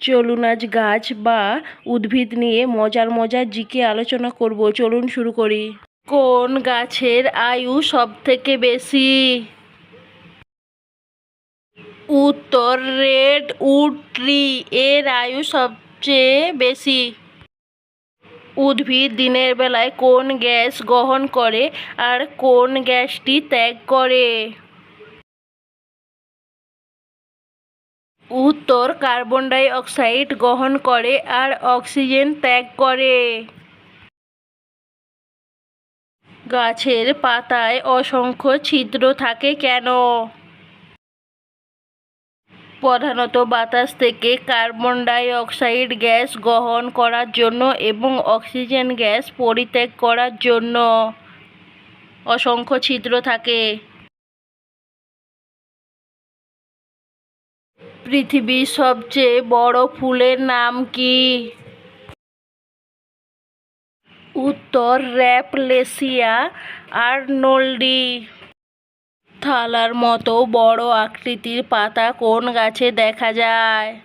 চলুন আজ গাছ বা উদ্ভিদ নিয়ে মজার মজার জিকে আলোচনা করব। চলুন শুরু করি। কোন গাছের আয়ু সব থেকে বেশি? উত্তর, রেড উড ট্রি এর আয়ু সবচেয়ে বেশি। উদ্ভিদ দিনের বেলায় কোন গ্যাস গ্রহণ করে আর কোন গ্যাসটি ত্যাগ করে? উত্তর, কার্বন ডাই অক্সাইড গ্রহণ করে আর অক্সিজেন ত্যাগ করে। গাছের পাতায় অসংখ্য ছিদ্র থাকে কেন? প্রধানত বাতাস থেকে কার্বন ডাই অক্সাইড গ্যাস গ্রহণ করার জন্য এবং অক্সিজেন গ্যাস পরিত্যাগ করার জন্য। অসংখ্য ছিদ্র থাকে। পৃথিবীর সবচেয়ে বড় ফুলের নাম কি? উত্তর, র্যাপলেসিয়া আর্নল্ডি। থালার মতো বড় আকৃতির পাতা কোন গাছে দেখা যায়?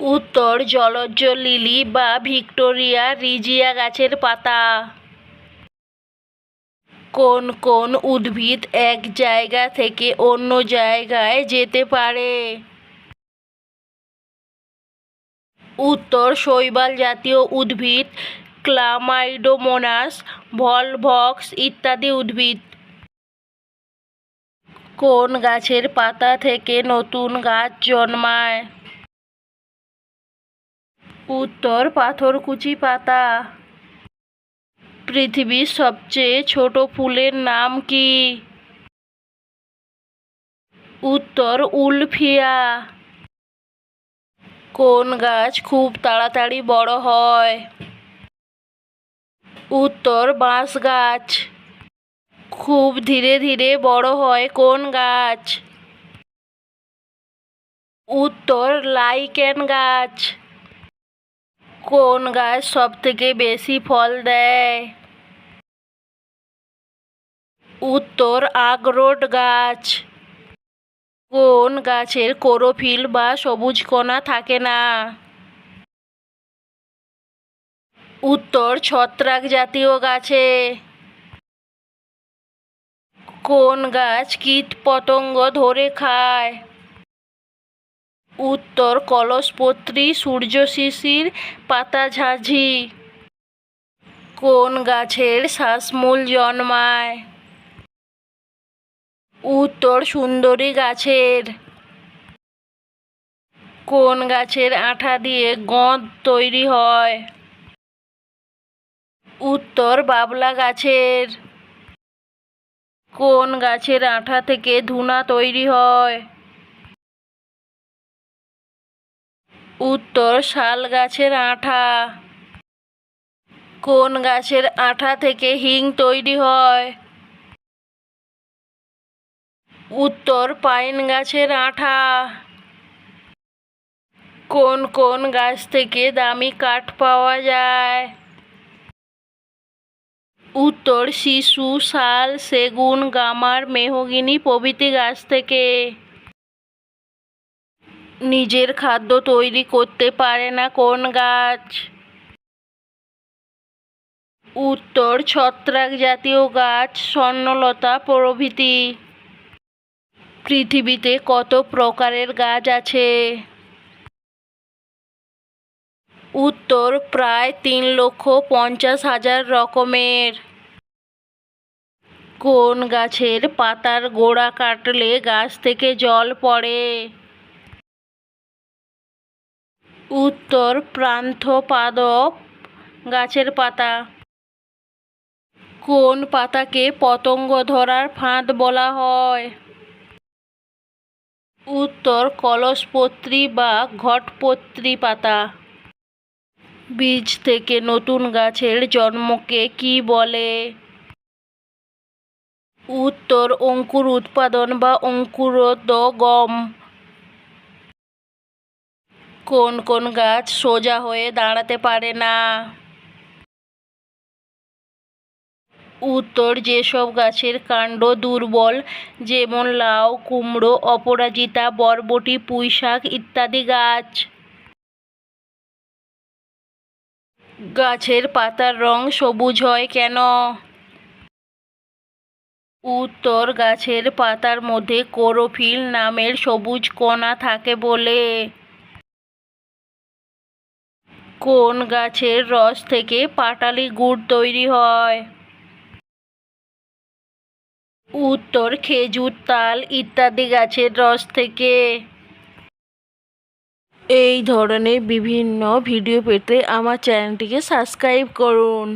উত্তর, জলজ লিলি বা ভিক্টোরিয়া রিজিয়া গাছের পাতা। কোন কোন উদ্ভিদ এক জায়গা থেকে অন্য জায়গায় যেতে পারে? উত্তর শৈবাল জাতীয় উদ্ভিদ, ক্লামাইডোমোনাস, ভলভক্স ইত্যাদি উদ্ভিদ। কোন গাছের পাতা থেকে নতুন গাছ জন্মায়? উত্তর পাথরকুচি পাতা। পৃথিবীর সবচেয়ে ছোট ফুলের নাম কি? উত্তর, উলফিয়া। কোন গাছ খুব তাড়াতাড়ি বড় হয়? উত্তর, বাঁশ গাছ। খুব ধীরে ধীরে বড় হয় কোন গাছ? উত্তর, লাইকেন গাছ। কোন গাছ সব থেকে বেশি ফল দেয়? উত্তর আখরোট গাছ। কোন গাছের কোরোফিল বা সবুজ কণা থাকে না? উত্তর ছত্রাক জাতীয় গাছে। কোন গাছ কীট পতঙ্গ ধরে খায়? উত্তর কলসপত্রী সূর্য শিশির পাতা ঝাঁঝি। কোন গাছের শ্বাসমূল জন্মায়? উত্তর সুন্দরী গাছের। কোন গাছের আঠা দিয়ে গঁদ তৈরি হয়? উত্তর বাবলা গাছের। কোন গাছের আঠা থেকে ধুনা তৈরি হয়? উত্তর শাল গাছের আঠা। কোন গাছের আঠা থেকে হিং তৈরি হয়? উত্তর পাইন গাছের আঠা। কোন কোন গাছ থেকে দামি কাঠ পাওয়া যায়? উত্তর, শিশু, শাল, সেগুন, গামার, মেহগিনি প্রভৃতি গাছ থেকে। নিজের খাদ্য তৈরি করতে পারে না কোন গাছ? উত্তর, ছত্রাক জাতীয় গাছ, স্বর্ণলতা প্রভৃতি। পৃথিবীতে কত প্রকারের গাছ আছে? উত্তর প্রায় তিন লক্ষ পঞ্চাশ হাজার রকমের। কোন গাছের পাতার গোড়া কাটলে গাছ থেকে জল পড়ে? উত্তর প্রান্থপাদপ গাছের পাতা। কোন পাতাকে পতঙ্গ ধরার ফাঁদ বলা হয়? উত্তর কলসপত্রী বা ঘটপত্রী পাতা। বীজ থেকে নতুন গাছের জন্মকে কি বলে? উত্তর, অঙ্কুর উৎপাদন বা অঙ্কুরোদ্গম কোন কোন গাছ সোজা হয়ে দাঁড়াতে পারে না? উত্তর, যেসব গাছের কাণ্ড দুর্বল, যেমন লাউ, কুমড়ো, অপরাজিতা, বরবটি, পুঁইশাক ইত্যাদি গাছ। গাছের পাতার রং সবুজ হয় কেন? উত্তর, গাছের পাতার মধ্যে কোরোফিল নামের সবুজ কণা থাকে বলে। কোন গাছের রস থেকে পাটালি গুড় তৈরি হয়? উত্তর, খেজুর, তাল ইত্যাদি গাছের রস থেকে। এই ধরনের বিভিন্ন ভিডিও পেতে আমার চ্যানেলটিকে সাবস্ক্রাইব করুন।